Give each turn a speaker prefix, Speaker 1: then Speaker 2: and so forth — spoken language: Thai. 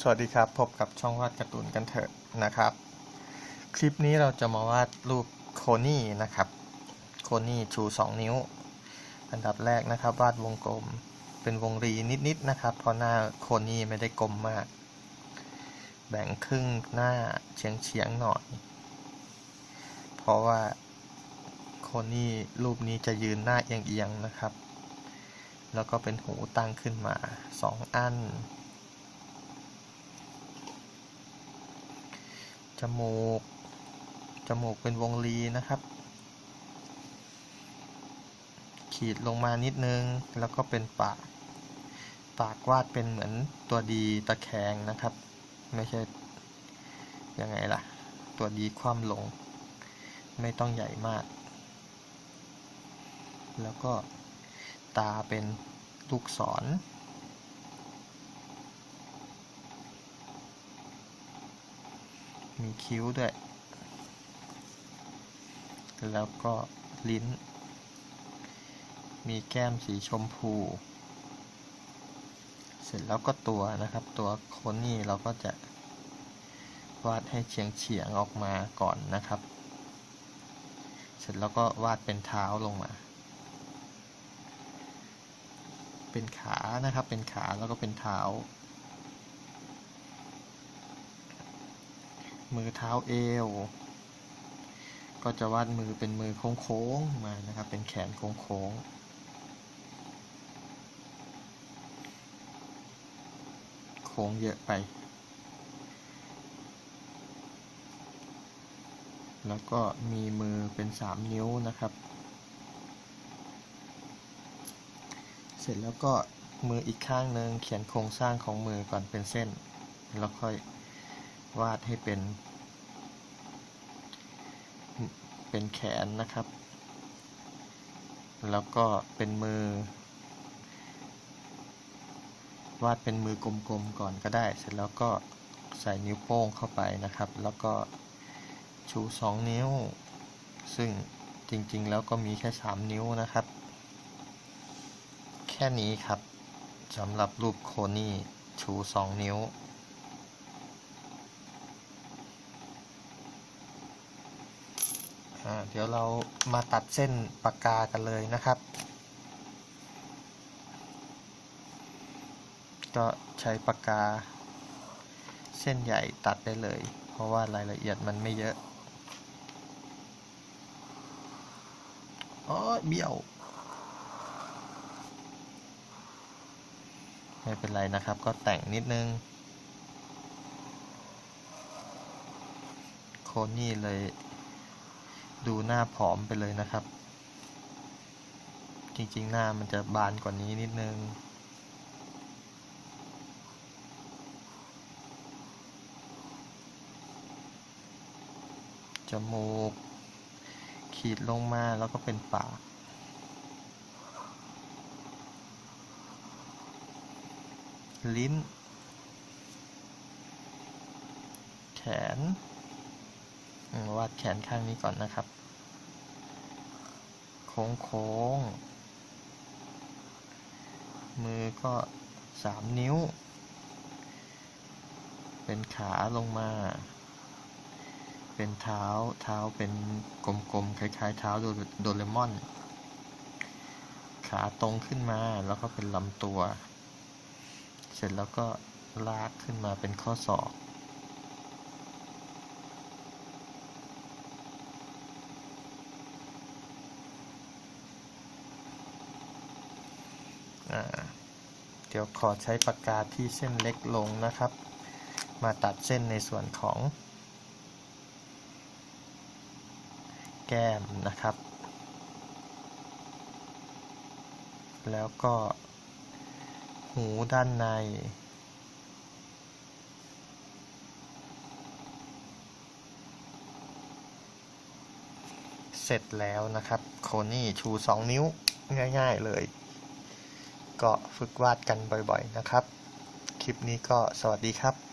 Speaker 1: สวัสดีครับ พบกับช่องวาดการ์ตูนกันเถอะนะครับ คลิปนี้เราจะมาวาดรูปโคนี่นะครับโคนี่ชู 2 นิ้ว อันดับแรกนะครับ วาดวงกลมเป็นวงรีนิดๆนะครับ เพราะหน้าโคนี่ไม่ได้กลมมาก แบ่งครึ่งหน้าเฉียงๆหน่อย เพราะว่าโคนี่รูปนี้จะยืนหน้าเอียงๆนะครับ แล้วก็เป็นหูตั้งขึ้นมา 2 อัน จมูก จมูกเป็นวงรีนะครับ ขีดลงมานิดนึง แล้วก็เป็นปาก ปากวาดเป็นเหมือนตัวดีตะแคงนะครับ ไม่ใช่ ยังไงล่ะ ตัวดีคว่ำลง ไม่ต้องใหญ่มาก แล้วก็ตาเป็นลูกศร มีคิ้วด้วย แล้วก็ลิ้น มีแก้มสีชมพู เสร็จแล้วก็ตัวนะครับ ตัวโคนนี่เราก็จะวาดให้เฉียงเฉียงๆออกมาก่อนนะครับ เสร็จแล้วก็วาดเป็นเท้าลงมา เป็นขานะครับ เป็นขาแล้วก็เป็นเท้า มือเท้าเอว ก็จะวาดมือเป็นมือโค้งๆมานะครับ เป็นแขนโค้งๆโค้งเยอะไป แล้วก็มีมือเป็นสามนิ้วนะครับ เสร็จแล้วก็มืออีกข้างหนึ่งเขียนโครงสร้างของมือก่อนเป็นเส้น แล้วค่อย วาดให้เป็น เป็นแขนนะครับ แล้วก็เป็นมือ วาดเป็นมือกลมๆก่อนก็ได้ เสร็จแล้วก็ใส่นิ้วโป้งเข้าไปนะครับ แล้วก็ชูสองนิ้ว ซึ่งจริงๆ แล้วก็มีแค่สามนิ้วนะครับ แค่นี้ครับสำหรับรูปโคนี่ชูสองนิ้ว อ่า เดี๋ยวเรามาตัดเส้นปากกากันเลยนะครับ ก็ใช้ปากกา เส้นใหญ่ตัดได้เลย เพราะว่ารายละเอียดมันไม่เยอะอ๋อเบี้ยว ไม่เป็นไรนะครับ ก็แต่งนิดนึง โคนนี่เลย ดูหน้าผอมไปเลยนะครับ จริงๆ หน้ามันจะบานกว่านี้นิดนึง จมูก ขีดลงมาแล้วก็เป็นปากลิ้น แขน วาดแขนข้างนี้ก่อนนะครับ โค้งโค้งๆมือก็สามนิ้ว เป็นขาลงมา เป็นเท้า เท้าเป็นกลมๆ คล้ายๆ เท้าโดโดเรมอน ขาตรงขึ้นมา แล้วก็เป็นลำตัว เสร็จแล้วก็ลากขึ้นมาเป็นข้อศอก เดี๋ยวขอใช้ปากกาที่เส้นเล็กลงนะครับ มาตัดเส้นในส่วนของ แก้มนะครับ แล้วก็ หูด้านในเสร็จแล้วนะครับ โคนี่ชู 2 นิ้วง่าย ๆ เลย ก็ฝึกวาดกันบ่อยๆนะครับ คลิปนี้ก็สวัสดีครับ